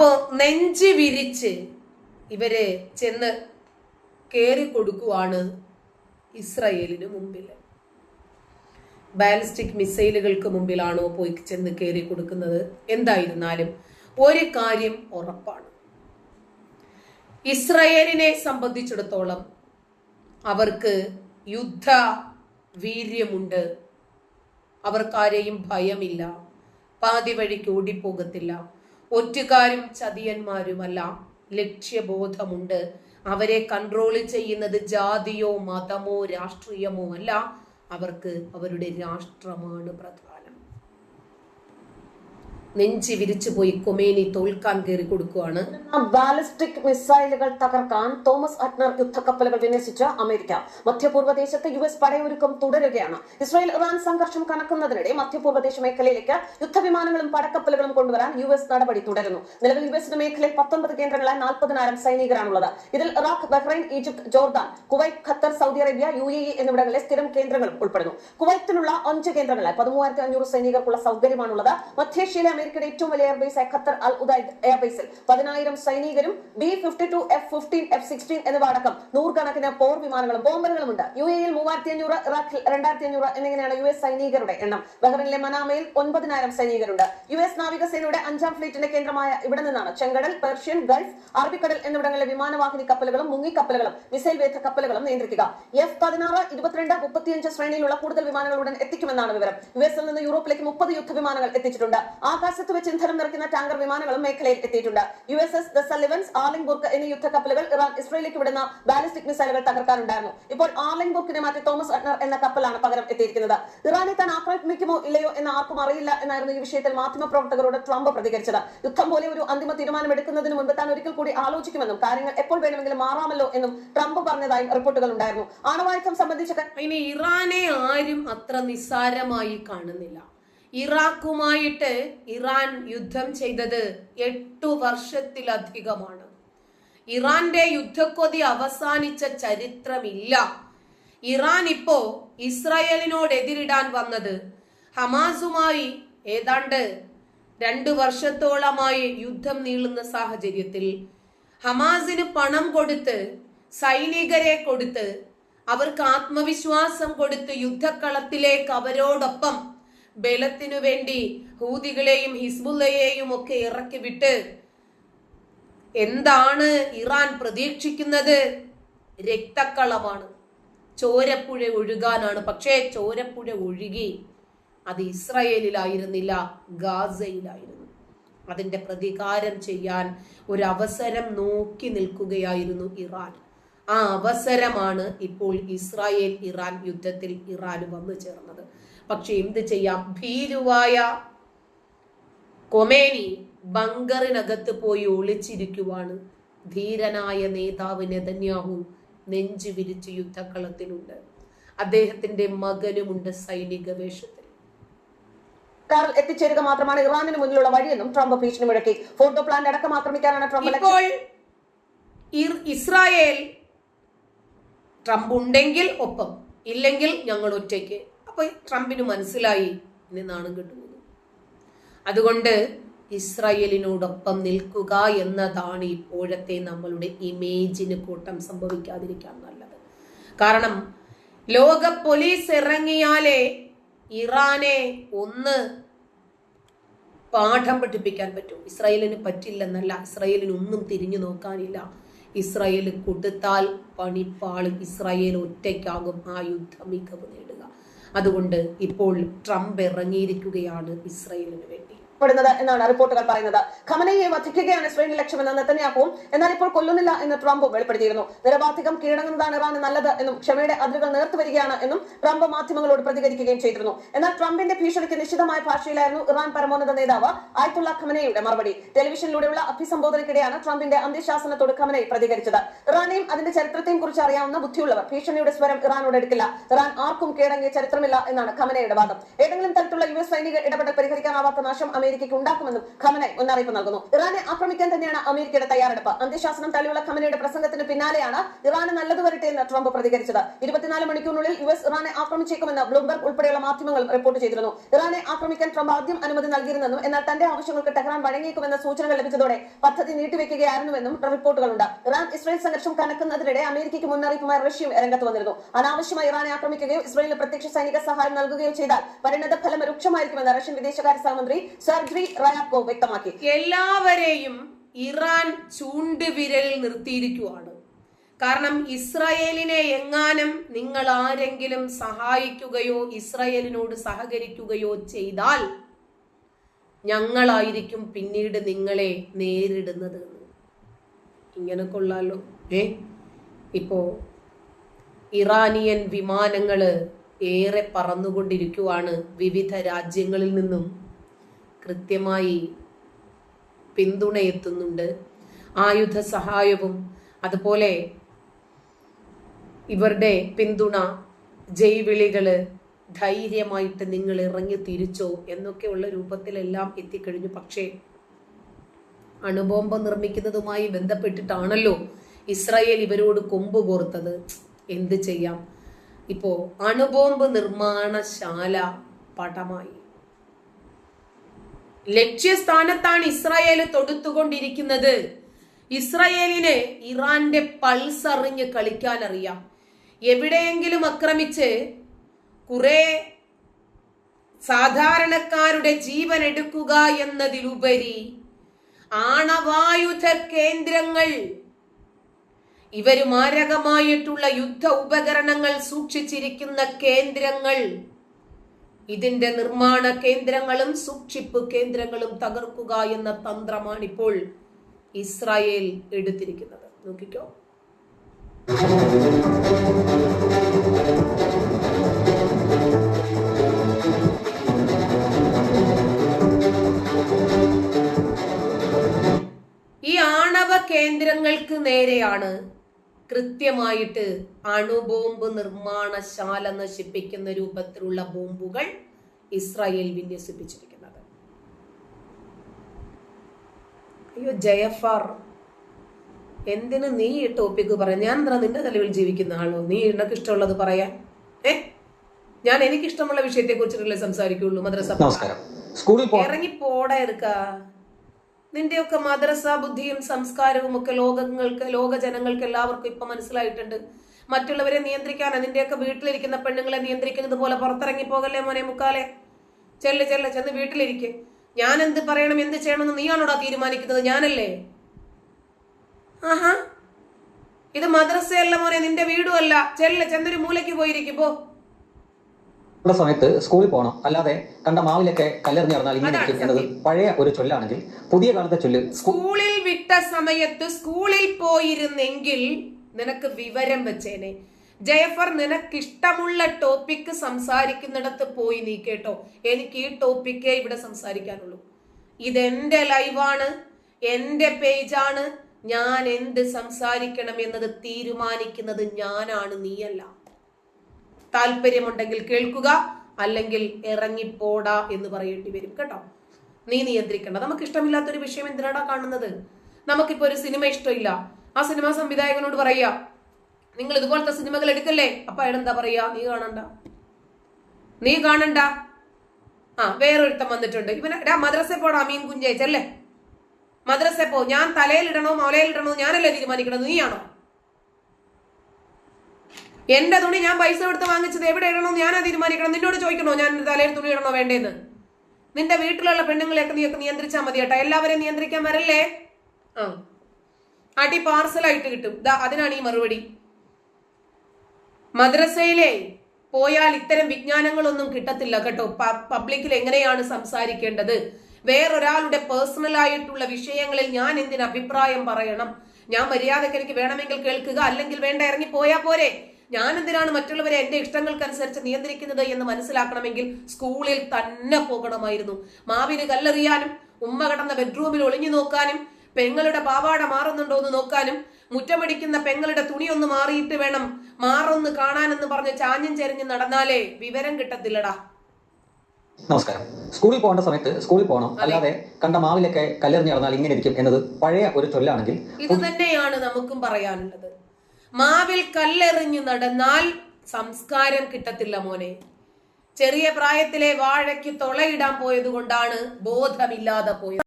അപ്പോ നെഞ്ചി വിരിച്ച് ഇവരെ ചെന്ന് കേറി കൊടുക്കുവാണ് ഇസ്രയേലിന് മുമ്പിൽ. ബാലിസ്റ്റിക് മിസൈലുകൾക്ക് മുമ്പിലാണോ പോയി ചെന്ന് കയറി കൊടുക്കുന്നത്? എന്തായിരുന്നാലും ഒരു കാര്യം ഉറപ്പാണ്. ഇസ്രയേലിനെ സംബന്ധിച്ചിടത്തോളം അവർക്ക് യുദ്ധ വീര്യമുണ്ട് അവർക്കാരെയും ഭയമില്ല. പാതി വഴിക്ക് ഓടിപ്പോകത്തില്ല. ഒറ്റുകാരും ചതിയന്മാരുമല്ല. ലക്ഷ്യബോധമുണ്ട്. അവരെ കൺട്രോൾ ചെയ്യുന്നത് ജാതിയോ മതമോ രാഷ്ട്രീയമോ അല്ല. അവർക്ക് അവരുടെ രാഷ്ട്രമാണ് പ്രധാനം. നെഞ്ചി വിരിച്ചു പോയി കൊമേനി തോൽക്കാൻ കയറി കൊടുക്കുകയാണ് ബാലിസ്റ്റിക് മിസൈലുകൾ തകർക്കാൻ തോമസ് അറ്റ്നർ യുദ്ധക്കപ്പലുകൾ വിന്യസിച്ച അമേരിക്ക. മധ്യപൂർവ ദേശത്ത് യു എസ് പടയൊരുക്കം തുടരുകയാണ്. ഇസ്രായേൽ ഇറാൻ സംഘർഷം കണക്കുന്നതിനിടെ മധ്യപൂർവ ദേശ മേഖലയിലേക്ക് യുദ്ധവിമാനങ്ങളും പടക്കപ്പലുകളും കൊണ്ടുവരാൻ യു എസ് നടപടി തുടരുന്നു. നിലവിൽ യു എസിന്റെ മേഖലയിൽ പത്തൊമ്പത് കേന്ദ്രങ്ങളായി നാൽപ്പതിനായിരം സൈനികരാണുള്ളത്. ഇതിൽ Iraq Bahrain Egypt Jordan Kuwait Qatar Saudi Arabia U A E എന്നിവിടങ്ങളിലെ സ്ഥിരം കേന്ദ്രങ്ങളും ഉൾപ്പെടുന്നു. കുവൈത്തിലുള്ള അഞ്ച് കേന്ദ്രങ്ങളായി പതിമൂവായിരത്തി അഞ്ഞൂറ് സൈനികർക്കുള്ള സൗകര്യമാണുള്ളത്. മധ്യേഷ്യയിലെ അമേരിക്കയുടെ ഏറ്റവും വലിയ എയർബേസ് ആയ ഖത്തർ അൽ ഉദൈദ് എയർബേസിൽ പതിനായിരം സൈനികരും B fifty two F fifteen F sixteen എന്നിവ അടക്കം നൂറുകണക്കിന് പോർ വിമാനങ്ങളും ബോംബറുകളും ഉണ്ട് യു എയിൽ മൂവായിരത്തി അഞ്ഞൂറ് ഇറാഖിൽ രണ്ടായിരത്തി അഞ്ഞൂറ് എന്നിങ്ങനെയാണ് യു എസ് സൈനികരുടെ എണ്ണം. ബഹ്റിനിലെ മനാമയിൽ ഒൻപതിനായിരം സൈനികരുണ്ട്. യു എസ് നാവികസേനയുടെ അഞ്ചാം ഫ്ലീറ്റിന്റെ കേന്ദ്രമായ ഇവിടെ നിന്നാണ് ചെങ്കടൽ പെർഷ്യൻ ഗൾഫ് അറബിക്കടൽ എന്നിവിടങ്ങളിലെ വിമാനവാഹിനി കപ്പലുകളും മുങ്ങിക്കപ്പലുകളും മിസൈൽ വേധ കപ്പലുകളും നിയന്ത്രിക്കുക. എഫ് പതിനാറ് ഇരുപത്തിരണ്ട് മുപ്പത്തിയഞ്ച് ശ്രേണിയിലുള്ള കൂടുതൽ വിമാനങ്ങൾ ഉടൻ എത്തിക്കുമെന്നാണ് വിവരം. യു എസിൽ നിന്ന് യൂറോപ്പിലേക്ക് മുപ്പത് യുദ്ധ വിമാനങ്ങൾ എത്തിച്ചിട്ടുണ്ട് ആകാശത്ത് വെച്ച് ഇന്ധനം നിറയ്ക്കുന്ന ടാങ്കർ വിമാനങ്ങളും മേഖലയിൽ എത്തിയിട്ടുണ്ട്. U S S the Sullivans Arleigh Burke എന്നീ യുദ്ധ കപ്പലുകൾ ഇറാൻ ഇസ്രയേലിലേക്ക് വിടുന്ന ബാലിസ്റ്റിക് മിസൈലുകൾ തകർക്കാനുണ്ടായിരുന്നു. ഇപ്പോൾ ആർലിംഗ്ബുർക്കിനെ മാറ്റി തോമസ് അഡ്നർ എന്ന കപ്പലാണ് പകരം എത്തിയിരിക്കുന്നത്. ഇറാനെ താൻ ആക്രമിക്കുമോ ഇല്ലയോ എന്ന് ആർക്കും അറിയില്ല എന്നായിരുന്നു ഈ വിഷയത്തിൽ മാധ്യമപ്രവർത്തകരോട് ട്രംപ് പ്രതികരിച്ചത്. യുദ്ധം പോലെ ഒരു അന്തിമ തീരുമാനം എടുക്കുന്നതിന് മുൻപ് താൻ ഒരിക്കൽ കൂടി ആലോചിക്കുമെന്നും കാര്യങ്ങൾ എപ്പോൾ വേണമെങ്കിലും മാറാമല്ലോ എന്നും ട്രംപ് പറഞ്ഞതായും റിപ്പോർട്ടുകൾ ഉണ്ടായിരുന്നു. ആണവായുധം സംബന്ധിച്ച ഇനി ഇറാനെ ആരും അത്ര നിസ്സാരമായി കാണുന്നില്ല. ഇറാഖുമായിട്ട് ഇറാൻ യുദ്ധം ചെയ്തത് എട്ടു വർഷത്തിലധികമാണ്. ഇറാന്റെ യുദ്ധക്കൊതി അവസാനിച്ച ചരിത്രമില്ല. ഇറാൻ ഇപ്പോ ഇസ്രായേലിനോട് എതിരിടാൻ വന്നത് ഹമാസുമായി ഏതാണ്ട് രണ്ടു വർഷത്തോളമായി യുദ്ധം നീളുന്ന സാഹചര്യത്തിൽ. ഹമാസിന് പണം കൊടുത്ത് സൈനികരെ കൊടുത്ത് അവർക്ക് ആത്മവിശ്വാസം കൊടുത്ത് യുദ്ധക്കളത്തിലേക്ക് അവരോടൊപ്പം ബലത്തിനു വേണ്ടി ഹൂതികളെയും ഹിസ്ബുല്ലയെയും ഒക്കെ ഇറക്കി വിട്ട് എന്താണ് ഇറാൻ പ്രതീക്ഷിക്കുന്നത്? രക്തക്കളമാണ്. ചോരപ്പുഴ ഒഴുകാനാണ്. പക്ഷേ ചോരപ്പുഴ ഒഴുകി അത് ഇസ്രയേലിലായിരുന്നില്ല ഗാസയിലായിരുന്നു. അതിന്റെ പ്രതികാരം ചെയ്യാൻ ഒരു അവസരം നോക്കി നിൽക്കുകയായിരുന്നു ഇറാൻ. ആ അവസരമാണ് ഇപ്പോൾ ഇസ്രായേൽ ഇറാൻ യുദ്ധത്തിൽ ഇറാൻ വന്നു ചേർന്നത്. പക്ഷെ എന്ത് ചെയ്യാം? ഭീരുവായ കൊമേനി ബങ്കറിനകത്ത് പോയി ഒളിച്ചിരിക്കുവാണ്. ധീരനായ നേതാവ് നെതന്യാഹു നെഞ്ചു വിരിച്ച് യുദ്ധക്കളത്തിലുണ്ട്. അദ്ദേഹത്തിന്റെ മകനുമുണ്ട് സൈനിക വേഷത്തിൽ. കാറിൽ എത്തിച്ചേരുക മാത്രമാണ് ഇറാനിന് മുന്നിലുള്ള വഴിയെന്നും ട്രംപ് ഭീഷണി മുഴക്കി. ഫോട്ടോ പ്ലാൻ അടക്കം ആക്രമിക്കാനാണ് ട്രംപ് ഇപ്പോൾ ഇസ്രായേൽ ട്രംപ് ഉണ്ടെങ്കിൽ ഒപ്പം ഇല്ലെങ്കിൽ ഞങ്ങൾ ഒറ്റയ്ക്ക്. അപ്പൊ ട്രംപിന് മനസ്സിലായി ഇനി നാണം കിട്ടുന്നത് അതുകൊണ്ട് ഇസ്രായേലിനോടൊപ്പം നിൽക്കുക എന്നതാണ് ഇപ്പോഴത്തെ നമ്മളുടെ ഇമേജിന് കൂട്ടം സംഭവിക്കാതിരിക്കാൻ നല്ലത്. കാരണം ലോക പോലീസ് ഇറങ്ങിയാലേ ഇറാനെ ഒന്ന് പാഠം പഠിപ്പിക്കാൻ പറ്റും. ഇസ്രായേലിന് പറ്റില്ലെന്നല്ല ഇസ്രായേലിന് ഒന്നും തിരിഞ്ഞു നോക്കാനില്ല. ഇസ്രായേൽ കൊടുത്താൽ പണിപ്പാൾ ഇസ്രായേൽ ഒറ്റയ്ക്കാകും ആ യുദ്ധം മികവ് നേടുക. അതുകൊണ്ട് ഇപ്പോൾ ട്രംപ് ഇറങ്ങിയിരിക്കുകയാണ് ഇസ്രയേലിന് വേണ്ടി. പ്പെടുന്നത് എന്നാണ് റിപ്പോർട്ടുകൾ പറയുന്നത്. ഖമനയെ വധിക്കുകയാണ് ഇസ്രയേലിന്റെ ലക്ഷ്യമെന്ന് നെത്തന്യാഹുവും എന്നാൽ ഇപ്പോൾ കൊല്ലുന്നില്ല എന്ന് ട്രംപ് വെളിപ്പെടുത്തിയിരുന്നു. നിരവാധികം കീഴടങ്ങുന്നതാണ് ഇറാന് നല്ലത് എന്നും ക്ഷമയുടെ അതിരുകൾ നേർത്തു വരികയാണ് എന്നും ട്രംപ് മാധ്യമങ്ങളോട് പ്രതികരിക്കുകയും ചെയ്തിരുന്നു. എന്നാൽ ട്രംപിന്റെ ഭീഷണിക്ക് നിശ്ചിതമായ ഭാഷയിലായിരുന്നു ഇറാൻ പരമോന്നത നേതാവ് ആയത്തുള്ള ഖമനയുടെ മറുപടി. ടെലിവിഷനിലൂടെയുള്ള അഭിസംബോധനയ്ക്കിടെയാണ് ട്രംപിന്റെ അന്ത്യശാസനത്തോട് ഖമനയെ പ്രതികരിച്ചത്. ഇറാനെയും അതിന്റെ ചരിത്രത്തെയും കുറിച്ച് അറിയാവുന്ന ബുദ്ധിയുള്ളവർ ഭീഷണിയുടെ സ്വരം ഇറാനോട് എടുക്കില്ല. ഇറാൻ ആർക്കും കീഴടങ്ങിയ ചരിത്രമില്ല എന്നാണ് ഖമനയുടെ വാദം. ഏതെങ്കിലും തരത്തിലുള്ള യു എസ് സൈനിക ഇടപെടൽ പരിഹരിക്കാനാവാത്ത നാശം അമേരിക്ക അമേരിക്കയ്ക്ക് ഉണ്ടാക്കുമെന്നും ഖമനെ മുന്നറിയിപ്പ് നൽകുന്നു. ഇറാനെ ആക്രമിക്കാൻ തന്നെയാണ് അമേരിക്കയുടെ തയ്യാറെടുപ്പ്. അന്ത്യശാസനം തള്ളിയുള്ള ഖമനയുടെ പ്രസംഗത്തിന് പിന്നാലെയാണ് ഇറാന് നല്ലത് വരട്ടെ എന്ന് ട്രംപ് പ്രതികരിച്ചത്. ഇരുപത്തിനാല് മണിക്കൂറിനുള്ളിൽ യു എസ് ഇറാനെ ആക്രമിച്ചേക്കുമെന്ന് ബ്ലൂംബർഗ് ഉൾപ്പെടെയുള്ള മാധ്യമങ്ങൾ റിപ്പോർട്ട് ചെയ്തിരുന്നു. ഇറാനെ ആക്രമിക്കാൻ ട്രംപ് ആദ്യം അനുമതി നൽകിയിരുന്നെന്നും എന്നാൽ തന്റെ ആവശ്യങ്ങൾക്ക് ടെഹ്റാൻ വഴങ്ങിയേക്കുമെന്ന സൂചനകൾ ലഭിച്ചതോടെ പദ്ധതി നീട്ടിവെക്കുകയായിരുന്നുവെന്നും റിപ്പോർട്ടുകളുണ്ട്. ഇറാൻ ഇസ്രായേൽ സംഘർഷം കനക്കുന്നതിനിടെ അമേരിക്കയ്ക്ക് മുന്നറിയിപ്പുമായി റഷ്യയും രംഗത്ത് വന്നിരുന്നു. അനാവശ്യമായി ഇറാനെ ആക്രമിക്കുകയോ ഇസ്രായേലിന് പ്രത്യക്ഷ സൈനിക സഹായം നൽകുകയോ ചെയ്താൽ പരിണത ഫലം രൂക്ഷമായിരിക്കുമെന്ന് റഷ്യൻ വിദേശകാര്യ സഹമന്ത്രി വ്യക്തമാക്കി. എല്ലാവരെയും ഇറാൻ ചൂണ്ടുവിരൽ നിർത്തിയിരിക്കുവാണ്. കാരണം ഇസ്രായേലിനെ എങ്ങാനും നിങ്ങൾ ആരെങ്കിലും സഹായിക്കുകയോ ഇസ്രായേലിനോട് സഹകരിക്കുകയോ ചെയ്താൽ ഞങ്ങളായിരിക്കും പിന്നീട് നിങ്ങളെ നേരിടുന്നത്. ഇങ്ങനെ കൊള്ളാലോ. ഏ? ഇപ്പോ ഇറാനിയൻ വിമാനങ്ങൾ ഏറെ പറന്നുകൊണ്ടിരിക്കുവാണ് വിവിധ രാജ്യങ്ങളിൽ നിന്നും. കൃത്യമായി പിന്തുണയെത്തുന്നുണ്ട്. ആയുധ സഹായവും അതുപോലെ ഇവരുടെ പിന്തുണ ജൈവിളികൾ ധൈര്യമായിട്ട് നിങ്ങൾ ഇറങ്ങി തിരിച്ചോ എന്നൊക്കെയുള്ള രൂപത്തിലെല്ലാം എത്തിക്കഴിഞ്ഞു. പക്ഷേ അണുബോംബ് നിർമ്മിക്കുന്നതുമായി ബന്ധപ്പെട്ടിട്ടാണല്ലോ ഇസ്രായേൽ ഇവരോട് കൊമ്പ് കോർത്തത്. എന്ത് ചെയ്യാം? ഇപ്പോ അണുബോംബ് നിർമ്മാണശാല പടമായി. ലക്ഷ്യസ്ഥാനത്താണ് ഇസ്രായേൽ തൊടുത്തുകൊണ്ടിരിക്കുന്നത്. ഇസ്രായേലിന് ഇറാന്റെ പൾസ് അറിഞ്ഞ് കളിക്കാൻ അറിയാം എവിടെയെങ്കിലും ആക്രമിച്ച് കുറെ സാധാരണക്കാരുടെ ജീവൻ എടുക്കുക എന്നതിലുപരി ആണവായുധ കേന്ദ്രങ്ങൾ ഇവർ മാരകമായിട്ടുള്ള യുദ്ധ ഉപകരണങ്ങൾ സൂക്ഷിച്ചിരിക്കുന്ന കേന്ദ്രങ്ങൾ ഇതിന്റെ നിർമ്മാണ കേന്ദ്രങ്ങളും സൂക്ഷിപ്പ് കേന്ദ്രങ്ങളും തകർക്കുക എന്ന തന്ത്രമാണ് ഇപ്പോൾ ഇസ്രായേൽ എടുത്തിരിക്കുന്നത്. നോക്കിക്കോ. ഈ ആണവ കേന്ദ്രങ്ങൾക്ക് നേരെയാണ് കൃത്യമായിട്ട് അണുബോംബ് നിർമ്മാണശാല നശിപ്പിക്കുന്ന രൂപത്തിലുള്ള ബോംബുകൾ ഇസ്രായേൽ വിന്യസിപ്പിച്ചിരിക്കുന്നത്. അയ്യോ ജയഫാർ എന്തിനു നീ ഈ ടോപ്പിക്ക് പറയാം? ഞാൻ എന്താ നിന്റെ നിലവിൽ ജീവിക്കുന്ന ആളോ? നീ എനക്ക് ഇഷ്ടമുള്ളത് പറയാൻ? ഏ? ഞാൻ എനിക്കിഷ്ടമുള്ള വിഷയത്തെ കുറിച്ചിട്ടല്ലേ സംസാരിക്കുള്ളൂ മദ്രസ ഇറങ്ങി പോടാ എടുക്ക. നിന്റെയൊക്കെ മദ്രസ ബുദ്ധിയും സംസ്കാരവും ഒക്കെ ലോകങ്ങൾക്ക് ലോക ജനങ്ങൾക്ക് എല്ലാവർക്കും ഇപ്പൊ മനസ്സിലായിട്ടുണ്ട്. മറ്റുള്ളവരെ നിയന്ത്രിക്കാൻ നിന്റെയൊക്കെ വീട്ടിലിരിക്കുന്ന പെണ്ണുങ്ങളെ നിയന്ത്രിക്കുന്നത് പോലെ പുറത്തിറങ്ങി പോകല്ലേ മോനെ മുക്കാലെ? ചെല്ല് ചെല്ല ചെന്ന് വീട്ടിലിരിക്കെ. ഞാൻ എന്ത് പറയണം എന്ത് ചെയ്യണമെന്ന് നീയാണോടാ തീരുമാനിക്കുന്നത്? ഞാനല്ലേ? ആഹാ. ഇത് മദ്രസയല്ല മോനെ നിന്റെ വീടുമല്ല ചെല്ല ചെന്നൊരു മൂലയ്ക്ക് പോയിരിക്കും പോ. ഉള്ള സമയത്ത് സ്കൂളിൽ പോകണം അല്ലാതെ കണ്ട മാവിലൊക്കെ കല്ലെറിഞ്ഞ് നടന്നാൽ ഇങ്ങനെ ഇരിക്കും എന്നത് പഴയ ഒരു ചൊല്ലാണെങ്കിൽ പുതിയ കാലത്തെ ചൊല്ല് സ്കൂളിൽ വിട്ട സമയത്ത് സ്കൂളിൽ പോയിരുന്നെങ്കിൽ നിനക്ക് വിവരം വെച്ചേനെ. ജയഫർ നിനക്ക് ഇഷ്ടമുള്ള ടോപ്പിക്ക് സംസാരിക്കുന്നിടത്ത് പോയി നീ കേട്ടോ. എനിക്ക് ഈ ടോപ്പിക്കേ ഇവിടെ സംസാരിക്കാനുള്ളൂ. ഇതെന്റെ ലൈവാണ് എന്റെ പേജാണ്. ഞാൻ എന്ത് സംസാരിക്കണം എന്നത് തീരുമാനിക്കുന്നത് ഞാനാണ് നീയല്ല. താല്പര്യമുണ്ടെങ്കിൽ കേൾക്കുക അല്ലെങ്കിൽ ഇറങ്ങിപ്പോടാ എന്ന് പറയേണ്ടി വരും കേട്ടോ. നീ നിയന്ത്രിക്കണ്ട. നമുക്ക് ഇഷ്ടമില്ലാത്തൊരു വിഷയം എന്തിനാടാ കാണുന്നത്? നമുക്കിപ്പോ ഒരു സിനിമ ഇഷ്ടമില്ല. ആ സിനിമ സംവിധായകനോട് പറയാ നിങ്ങൾ ഇതുപോലത്തെ സിനിമകൾ എടുക്കല്ലേ? അപ്പൊ അയാൾ എന്താ പറയാ നീ കാണണ്ട. നീ കാണണ്ട. ആ വേറൊരുത്തം വന്നിട്ടുണ്ട്. ഇവനെ എടാ മദ്രസ പോടാ മീൻ കുഞ്ചേച്ചല്ലേ മദ്രസ പോ. ഞാൻ തലയിലിടണോ മൊലയിലിടണോ ഞാനല്ലേ തീരുമാനിക്കണത്? നീയാണോ? എന്റെ തുണി ഞാൻ പൈസ കൊടുത്ത് വാങ്ങിച്ചത് എവിടെ ഇടണോ ഞാനാ തീരുമാനിക്കണം. നിന്നോട് ചോദിക്കണോ ഞാൻ തലയിൽ തുണി ഇടണോ വേണ്ടേന്ന്? നിന്റെ വീട്ടിലുള്ള പെണ്ണുങ്ങളെയൊക്കെ നീയൊക്കെ നിയന്ത്രിച്ചാൽ മതി കേട്ടോ. എല്ലാവരെയും നിയന്ത്രിക്കാൻ വരല്ലേ? ആ. അടി പാർസലായിട്ട് കിട്ടും. ദാ അതിനാണ് ഈ മറുപടി. മദ്രസയിലെ പോയാൽ ഇത്തരം വിജ്ഞാനങ്ങളൊന്നും കിട്ടത്തില്ല കേട്ടോ. പബ്ലിക്കിൽ എങ്ങനെയാണ് സംസാരിക്കേണ്ടത്? വേറൊരാളുടെ പേഴ്സണൽ ആയിട്ടുള്ള വിഷയങ്ങളിൽ ഞാൻ എന്തിന് അഭിപ്രായം പറയണം? ഞാൻ മര്യാദയ്ക്ക് എനിക്ക് വേണമെങ്കിൽ കേൾക്കുക. അല്ലെങ്കിൽ വേണ്ട ഇറങ്ങി പോയാ പോരെ. ഞാൻ എന്തിനാണ് മറ്റുള്ളവരെ എന്റെ ഇഷ്ടങ്ങൾക്കനുസരിച്ച് നിയന്ത്രിക്കുന്നത് എന്ന് മനസ്സിലാക്കണമെങ്കിൽ സ്കൂളിൽ തന്നെ പോകണമായിരുന്നു. മാവിന് കല്ലെറിയാനും ഉമ്മ കടന്ന ബെഡ്റൂമിൽ ഒളിഞ്ഞു നോക്കാനും പെങ്ങളുടെ പാവാട മാറുന്നുണ്ടോ എന്ന് നോക്കാനും മുറ്റമടിക്കുന്ന പെങ്ങളുടെ തുണിയൊന്ന് ഒന്ന് മാറിയിട്ട് വേണം മാറൊന്ന് കാണാനെന്ന് പറഞ്ഞ് ചാഞ്ഞും ചെരിഞ്ഞ് നടന്നാലേ വിവരം കിട്ടത്തില്ലടാ. നമസ്കാരം. സ്കൂളിൽ പോകേണ്ട സമയത്ത് സ്കൂളിൽ പോകണം. അല്ലാതെ കണ്ട മാവിലൊക്കെ കല്ലെറിഞ്ഞ് നടന്നാൽ ഇങ്ങനെ ഇരിക്കും എന്നത് പഴയ ഒരു ചൊല്ലാണെങ്കിൽ ഇത് തന്നെയാണ് നമുക്കും പറയാനുള്ളത്. മാവിൽ കല്ലെറിഞ്ഞു നടന്നാൽ സംസ്കാരം കിട്ടത്തില്ല മോനെ. ചെറിയ പ്രായത്തിലെ വാഴയ്ക്ക് തൊളയിടാൻ പോയത് കൊണ്ടാണ് ബോധമില്ലാതെ പോയത്.